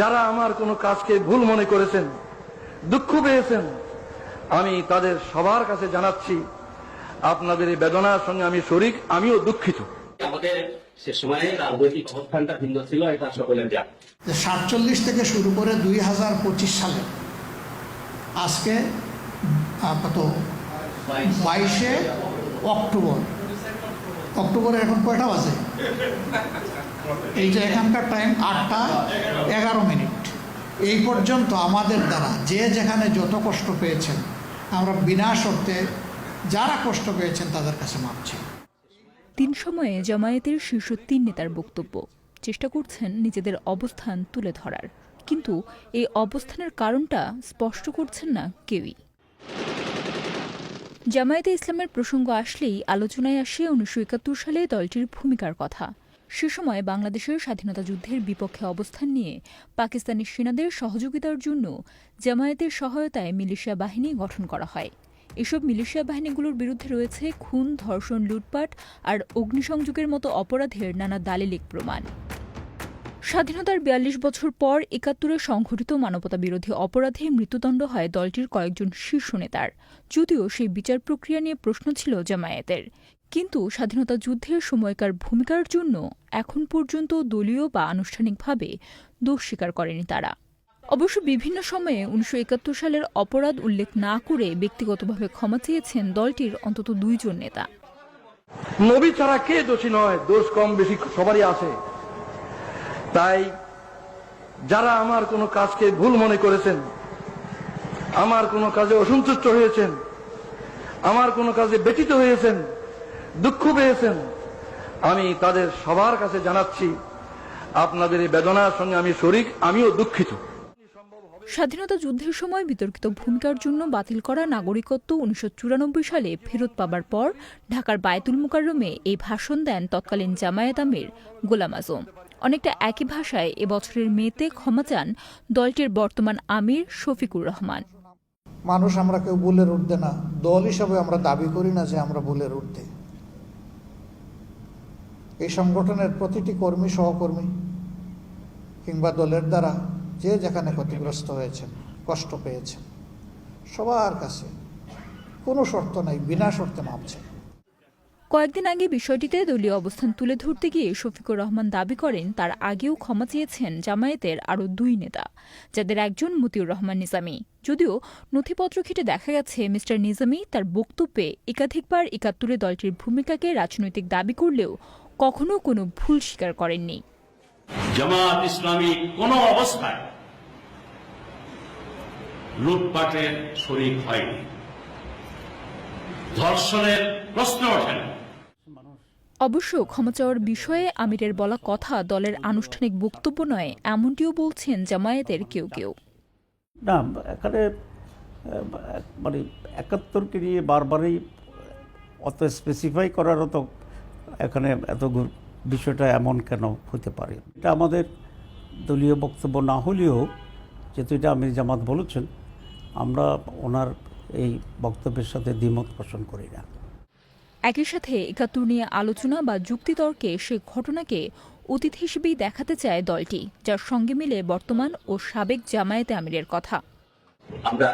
যারা আমার কোনো কাজকে ভুল মনে করেছেন দুঃখ পেয়েছেন আমি তাদের সবার কাছে জানাচ্ছি আপনাদের এই বেদনার সঙ্গে আমি শরিক আমিও দুঃখিত। আমাদের সে সময়ে রাজনৈতিক অবস্থানটা ভিন্ন ছিল এটা সকলের জান সাতচল্লিশ থেকে শুরু করে দুই হাজার পঁচিশ সালে আজকে কত বাইশে অক্টোবর। অক্টোবরে এখন কয়টা বাজে? এই যে এখানকার টাইম আটটা এগারো মিনিট। এই পর্যন্ত আমাদের দ্বারা যে যেখানে যত কষ্ট পেয়েছেন, আমরা বিনা শর্তে যারা কষ্ট পেয়েছেন তাদের কাছে মাপছি তিন সময়ে জামায়াতের শীর্ষ তিন নেতার বক্তব্য। চেষ্টা করছেন নিজেদের অবস্থান তুলে ধরার। কিন্তু এই অবস্থানের কারণটা স্পষ্ট করছেন না কেউই। জামায়াতে ইসলামের প্রসঙ্গ আসলেই আলোচনায় আসে উনিশশো একাত্তর সালে দলটির ভূমিকার কথা। সে সময় বাংলাদেশের স্বাধীনতা যুদ্ধের বিপক্ষে অবস্থান নিয়ে পাকিস্তানি সেনাদের সহযোগিতার জন্য জামায়াতের সহায়তায় মিলিশিয়া বাহিনী গঠন করা হয়। এসব মিলিশিয়া বাহিনীগুলোর বিরুদ্ধে রয়েছে খুন, ধর্ষণ, লুটপাট আর অগ্নিসংযোগের মতো অপরাধের নানা দালিলিক প্রমাণ। স্বাধীনতার বিয়াল্লিশ বছর পর একাত্তরে সংঘটিত মানবতা বিরোধী অপরাধে মৃত্যুদণ্ড হয় দলটির কয়েকজন শীর্ষ নেতার। যদিও সেই বিচার প্রক্রিয়া নিয়ে প্রশ্ন ছিল জামায়াতের। কিন্তু স্বাধীনতা যুদ্ধের সময়কার ভূমিকার জন্য এখন পর্যন্ত দলীয় বা আনুষ্ঠানিকভাবে দোষ স্বীকার করেনি তারা। অবশ্য বিভিন্ন সময়ে উনিশশো একাত্তর সালের অপরাধ উল্লেখ না করে ব্যক্তিগতভাবে ক্ষমা চেয়েছেন দলটির অন্তত দুইজন নেতা। নবী ছাড়া কে দোষী নয়? দোষ কম বেশি সবারই আছে। তাই যারা আমার কোনো কাজকে ভুল মনে করেছেন, আমার কোনো কাজে অসন্তুষ্ট হয়েছেন, আমার কোনো কাজে ব্যতীত হয়েছেন, দুঃখ পেয়েছেন, আমি তাদের সবার কাছে জানাচ্ছি, আপনাদের এই বেদনার সঙ্গে আমি শরিক, আমিও দুঃখিত। স্বাধীনতা যুদ্ধের সময় বিতর্কিত ভূমিকার জন্য বাতিল করা নাগরিকত্ব উনিশশো চুরানব্বই সালে ফেরত পাবার পর ঢাকার বায়তুল মুকাররমে এই ভাষণ দেন তৎকালীন জামায়াত আমির গোলাম আজম। অনেকটা একই ভাষায় এবছরের মেতে ক্ষমা চান দলটির বর্তমান আমির শফিকুর রহমান। মানুষ আমরা কেউ ভুলের ঊর্ধ্বে না। দল হিসাবে আমরা দাবি করি না যে আমরা ভুলের ঊর্ধ্বে এই সংগঠনের প্রতিটি কর্মী, সহকর্মী কিংবা দলের দ্বারা যে যেখানে ক্ষতিগ্রস্ত হয়েছেন, কষ্ট পেয়েছেন, সবার কাছে কোনো শর্ত নাই, বিনা শর্তে মাপছে কয়েকদিন আগে বিষয়টিতে দলীয় অবস্থান তুলে ধরতে গিয়ে শফিকুর রহমান দাবি করেন, তার আগেও ক্ষমা চেয়েছেন জামায়াতের আরও দুই নেতা, যাদের একজন মতিউর রহমান নিজামী। যদিও নথিপত্র ঘেটে দেখা গেছে, মিস্টার নিজামী তার বক্তব্যে একাধিকবার একাত্তরে দলটির ভূমিকাকে রাজনৈতিক দাবি করলেও কখনো কোনো ভুল স্বীকার করেননি। জামাত ইসলামী কোন অবস্থায় লুটপাটের শরিক হয়নি। ধর্ষণের প্রশ্ন ওঠে না অবশ্য ক্ষমা চাওয়ার বিষয়ে আমিরের বলা কথা দলের আনুষ্ঠানিক বক্তব্য নয়, এমনটিও বলছেন জামায়াতের কেউ কেউ। না, এখানে মানে একাত্তরকে নিয়ে বারবারই অত স্পেসিফাই করারও তো এখানে এত বিষয়টা এমন কেন হতে পারে? এটা আমাদের দলীয় বক্তব্য না হলেও, যেহেতু এটা আমির জামাত বলেছেন, আমরা ওনার এই বক্তব্যের সাথে দ্বিমত পোষণ করি না। একই সাথে একাত্তর নিয়ে আলোচনা বা যুক্তিতর্কে সে ঘটনাকে অতীত হিসেবেই দেখাতে চায় দলটি যার সঙ্গে মিলে বর্তমান ও সাবেক জামায়াতে আমিরের কথা। আমরা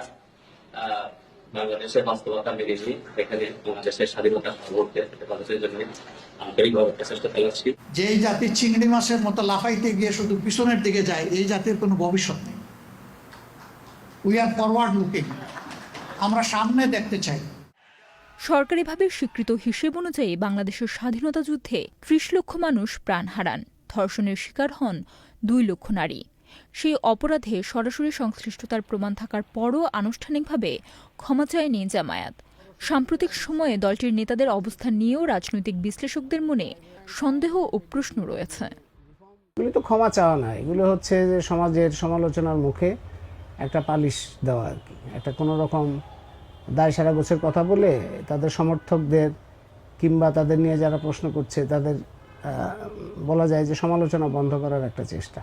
বাংলাদেশের বাস্তবতা এখানে বাংলাদেশের স্বাধীনতা হেফাজতের জন্য আন্তরিকভাবে প্রচেষ্টা চালাচ্ছি। যেই জাতি চিংড়ি মাছের মতো লাফাইতে গিয়ে শুধু পিছনের দিকে যায় এই জাতির কোনো ভবিষ্যৎ নেই। উই আর ফরওয়ার্ড লুকিং আমরা সামনে দেখতে চাই। সরকারিভাবে স্বীকৃত হিসেব অনুযায়ী বাংলাদেশের স্বাধীনতা যুদ্ধে ত্রিশ লক্ষ মানুষ প্রাণ হারান। ধর্ষণের শিকার হন দুই লক্ষ নারী। সেই অপরাধে সরাসরি সংশ্লিষ্টতার প্রমাণ থাকার পরও আনুষ্ঠানিকভাবে ক্ষমা চায়নি জামায়াত। সাম্প্রতিক সময়ে দলটির নেতাদের অবস্থান নিয়েও রাজনৈতিক বিশ্লেষকদের মনে সন্দেহ ও প্রশ্ন রয়েছে। এগুলি তো ক্ষমা চাওয়া না এগুলো হচ্ছে যে সমাজের সমালোচনার মুখে একটা পালিশ দেওয়া আর কি। একটা কোনো রকম দায় সারা গোছের কথা বলে তাদের সমর্থকদের কিংবা তাদের নিয়ে যারা প্রশ্ন করছে, তাদের বলা যায় যে সমালোচনা বন্ধ করার একটা চেষ্টা।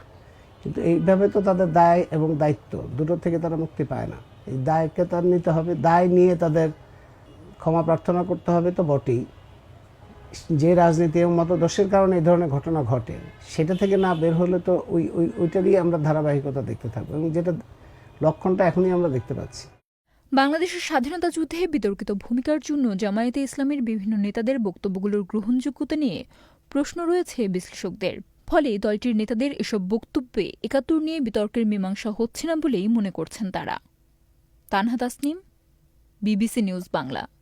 কিন্তু এইভাবে তো তাদের দায় এবং দায়িত্ব, দুটো থেকে তারা মুক্তি পায় না। এই দায়কে তার নিতে হবে, দায় নিয়ে তাদের ক্ষমা প্রার্থনা করতে হবে তো বটেই। যে রাজনীতি এবং মতদর্শের কারণে এই ধরনের ঘটনা ঘটে, সেটা থেকে না বের হলে তো ওই ওই, ওইটারই আমরা ধারাবাহিকতা দেখতে থাকব এবং যেটা লক্ষণটা এখনই আমরা দেখতে পাচ্ছি। বাংলাদেশের স্বাধীনতা যুদ্ধে বিতর্কিত ভূমিকার জন্য জামায়াতে ইসলামের বিভিন্ন নেতাদের বক্তব্যগুলোর গ্রহণযোগ্যতা নিয়ে প্রশ্ন রয়েছে বিশ্লেষকদের। ফলে দলটির নেতাদের এসব বক্তব্যে একাত্তর নিয়ে বিতর্কের মীমাংসা হচ্ছে না বলেই মনে করছেন তারা। Tanha Tasnim, BBC News Bangla.